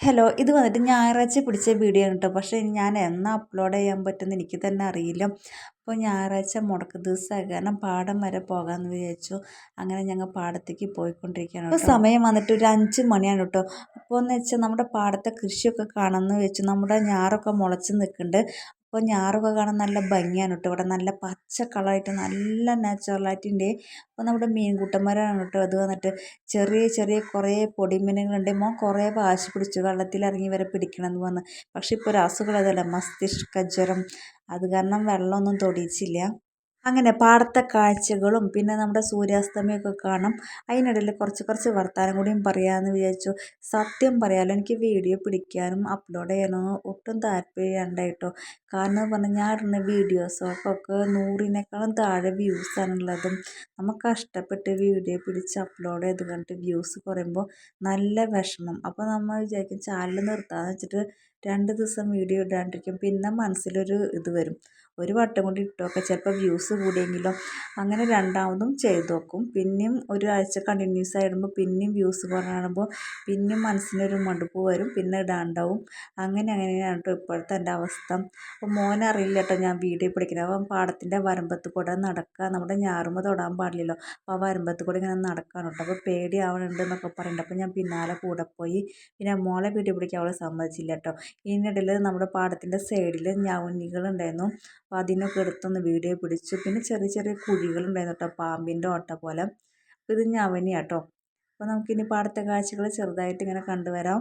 Hello ഇത് വന്നിട്ട് ഞായറാഴ്ച പിടിച്ച വീഡിയോ ആണ് കേട്ടോ പക്ഷേ ഞാൻ എന്നാ അപ്ലോഡ് ചെയ്യാൻ പറ്റുമെന്ന് എനിക്ക് തന്നെ അറിയില്ല. അപ്പോൾ ഞായറാഴ്ച മുടക്ക് ദിവസമായി. കാരണം പാടം വരെ പോകാമെന്ന് വിചാരിച്ചു. അങ്ങനെ ഞങ്ങൾ പാടത്തേക്ക് പോയിക്കൊണ്ടിരിക്കുകയാണ് ഇപ്പോൾ സമയം വന്നിട്ട് ഒരു അഞ്ച് മണിയാണ് കേട്ടോ അപ്പോൾ എന്ന് വെച്ചാൽ നമ്മുടെ പാടത്തെ കൃഷിയൊക്കെ കാണുമെന്ന് വെച്ചു നമ്മുടെ ഞാറൊക്കെ മുളച്ച് നിൽക്കുന്നുണ്ട് അപ്പോൾ ഞാറൊക്കെ കാണാൻ നല്ല ഭംഗിയാണ് കേട്ടോ. ഇവിടെ നല്ല പച്ച കളറായിട്ട് നല്ല നാച്ചുറലായിട്ടുണ്ട്. അപ്പോൾ നമ്മുടെ മീൻകൂട്ടന്മാരാണ് കേട്ടോ അത് വന്നിട്ട് ചെറിയ ചെറിയ കുറേ പൊടിമീനുകളുണ്ട്. മോൻ കുറേ വാശി പിടിച്ചു വെള്ളത്തിലിറങ്ങി വരെ പിടിക്കണമെന്ന് പറഞ്ഞ്. പക്ഷേ ഇപ്പോൾ ഒരു അസുഖം അതല്ല മസ്തിഷ്ക ജ്വരം അത് കാരണം വെള്ളമൊന്നും തൊടിയിച്ചില്ല. അങ്ങനെ പാടത്തെ കാഴ്ചകളും പിന്നെ നമ്മുടെ സൂര്യാസ്തമയമൊക്കെ കാണാം. അതിനിടയിൽ കുറച്ച് കുറച്ച് വർത്തമാനം കൂടിയും പറയാമെന്ന് വിചാരിച്ചു. സത്യം പറയാലോ എനിക്ക് വീഡിയോ പിടിക്കാനും അപ്ലോഡ് ചെയ്യാനോ ഒട്ടും താല്പര്യം കേട്ടോ കാരണം പറഞ്ഞാൽ ഞാൻ ഇടുന്ന വീഡിയോസൊക്കെ നൂറിനേക്കാളും താഴെ വ്യൂസാണുള്ളതും നമുക്ക് കഷ്ടപ്പെട്ട് വീഡിയോ പിടിച്ച് അപ്ലോഡ് ചെയ്ത് കണ്ടിട്ട് വ്യൂസ് കുറയുമ്പോൾ നല്ല വിഷമം. അപ്പോൾ നമ്മൾ വിചാരിക്കും ചാനൽ നിർത്താമെന്ന് വെച്ചിട്ട് രണ്ട് ദിവസം വീഡിയോ ഇടാണ്ടിരിക്കും. പിന്നെ മനസ്സിലൊരു ഇത് വരും. ഒരു വട്ടം കൂടി ഇട്ട് നോക്കാം ചിലപ്പോൾ വ്യൂസ് കൂടിയെങ്കിലോ അങ്ങനെ രണ്ടാമതും ചെയ്ത് നോക്കും. പിന്നെയും ഒരാഴ്ച കണ്ടിന്യൂസ് ആയിടുമ്പോൾ പിന്നെയും വ്യൂസ് കുറയുമ്പോൾ പിന്നെയും മനസ്സിനൊരു മടുപ്പ് വരും പിന്നെ ഇടാണ്ടാവും. അങ്ങനെ അങ്ങനെയാണ് കേട്ടോ ഇപ്പോഴത്തെ എന്റെ അവസ്ഥ. അപ്പോൾ മോനറിയില്ല കേട്ടോ ഞാൻ വീഡിയോ പിടിക്കുന്നത് അവൻ പാടത്തിന്റെ വരമ്പത്ത് കൂടെ നടക്കുക നമ്മുടെ ഞാറുമ്പോൾ തൊടാൻ പാടില്ലല്ലോ. അപ്പോൾ ആ വരമ്പത്ത് കൂടെ ഇങ്ങനെ നടക്കാൻ കേട്ടോ അപ്പോൾ പേടിയാവണുണ്ട് എന്നൊക്കെ പറയുന്നുണ്ട് അപ്പോൾ ഞാൻ പിന്നാലെ കൂടെ പോയി. പിന്നെ മോളെ വീഡിയോ പിടിക്കാൻ അവളെ സമ്മതിച്ചില്ല കേട്ടോ ഇതിനിടയിൽ നമ്മുടെ പാടത്തിന്റെ സൈഡിൽ ഉണ്ടായിരുന്നു അപ്പോൾ അതിനൊക്കെ എടുത്തൊന്ന് വീഡിയോ പിടിച്ചു. പിന്നെ ചെറിയ ചെറിയ കുഴികളുണ്ടായിരുന്നു കേട്ടോ പാമ്പിന്റെ ഓട്ട പോലെ. അപ്പോൾ ഇത് ഞവനിയാണ് കേട്ടോ അപ്പോൾ നമുക്കിനി പാടത്തെ കാഴ്ചകൾ ചെറുതായിട്ട് ഇങ്ങനെ കണ്ടുവരാം.